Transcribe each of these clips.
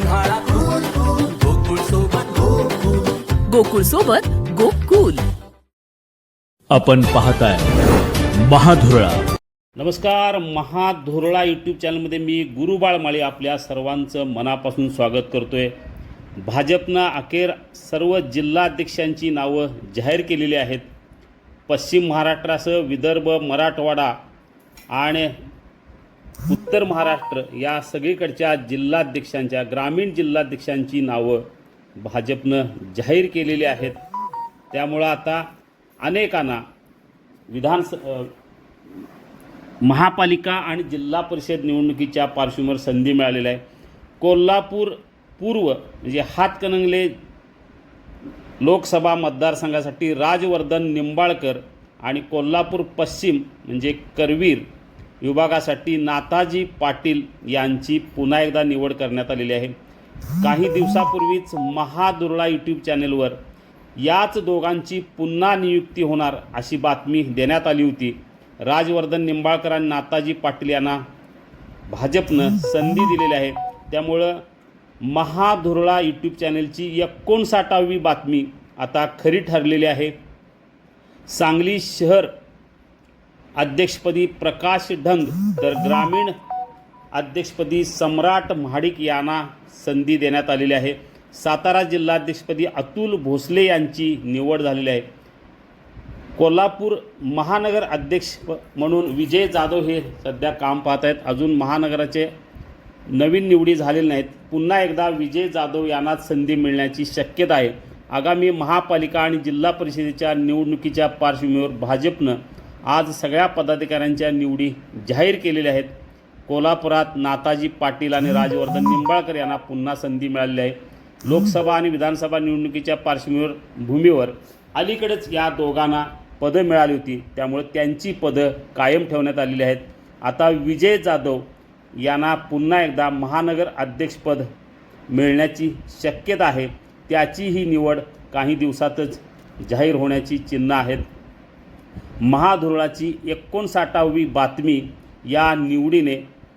उन्हाळा सोबत गोकुल गोकुळ सोबत गोकुल. आपण पाहताय महाधुरळा. नमस्कार महाधुरळा यूट्यूब चॅनलमध्ये मी गुरुबाळ माळी आपल्या सर्वांचं मनापासून स्वागत करतोय. भाजपनं अखेर सर्व जिल्हाध्यक्षांची नावं जाहीर केलेली आहेत. पश्चिम महाराष्ट्रासह विदर्भ मराठवाडा आणि उत्तर महाराष्ट्र या सगळीकडच्या जिल्हाध्यक्षांच्या ग्रामीण जिल्हाध्यक्षांची नावं भाजपनं जाहीर केलेली आहेत. त्यामुळं आता अनेकांना विधानस महापालिका आणि जिल्हा परिषद निवडणुकीच्या पार्श्वभूमीवर संधी मिळालेली आहे. कोल्हापूर पूर्व म्हणजे हातकणंगले लोकसभा मतदारसंघासाठी राजवर्धन निंबाळकर आणि कोल्हापूर पश्चिम म्हणजे करवीर विभागासाठी नाताजी पाटील यांची पुन्हा एकदा निवड करण्यात आलेली आहे. काही दिवसापूर्वीच महादुर्ळा यूट्यूब चॅनेलवर याच दोघांची पुन्हा नियुक्ती होणार अशी बातमी देण्यात आली होती. राजवर्धन निंबाळकर आणि नाताजी पाटील यांना भाजपनं संधी दिलेली आहे. त्यामुळं महाधुरळा यूट्यूब चॅनेलची एकोणसाठावी बातमी आता खरी ठरलेली आहे. सांगली शहर अध्यक्षपदी प्रकाश ढंग तर ग्रामीण अध्यक्षपदी सम्राट महाडिक यांना संधी देण्यात आलेली आहे. सातारा जिल्हाध्यक्षपदी अतुल भोसले यांची निवड झालेली आहे. कोल्हापूर महानगर अध्यक्ष प- म्हणून विजय जाधव हे सध्या काम पाहत आहेत. अजून महानगराचे नवीन निवडी झालेले नाहीत. पुन्हा एकदा विजय जाधव यांनाच संधी मिळण्याची शक्यता आहे. आगामी महापालिका आणि जिल्हा परिषदेच्या निवडणुकीच्या पार्श्वभूमीवर भाजपनं आज सगळ्या पदाधिकाऱ्यांच्या निवडी जाहीर केलेल्या आहेत. कोल्हापुरात नाताजी पाटील आणि राजवर्धन निंबाळकर यांना पुन्हा संधी मिळाली आहे. लोकसभा आणि विधानसभा निवडणुकीच्या पार्श्वभूमीवर भूमीवर अलीकडेच या दोघांना पदं मिळाली होती. त्यामुळे त्यांची पदं कायम ठेवण्यात आलेली आहेत. आता विजय जाधव यांना पुन्हा एकदा महानगर अध्यक्षपद मिळण्याची शक्यता आहे. त्याची ही निवड काही दिवसातच जाहीर होण्याची चिन्ह आहेत. महाधुरळाची एकोणसाठावी बातमी या निवडीने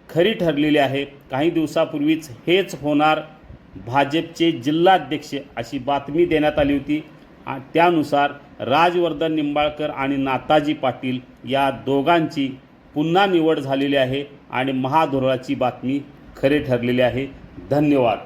खरी ठरलेली आहे. काही दिवसापूर्वीच हेच होणार भाजपचे जिल्हाध्यक्ष अशी बातमी देण्यात आली होती. त्यानुसार राजवर्धन निंबाळकर आणि नाताजी पाटील या दोघांची पुन्हा निवड झालेली आहे आणि महाधुरळाची बातमी खरी ठरलेली आहे. धन्यवाद.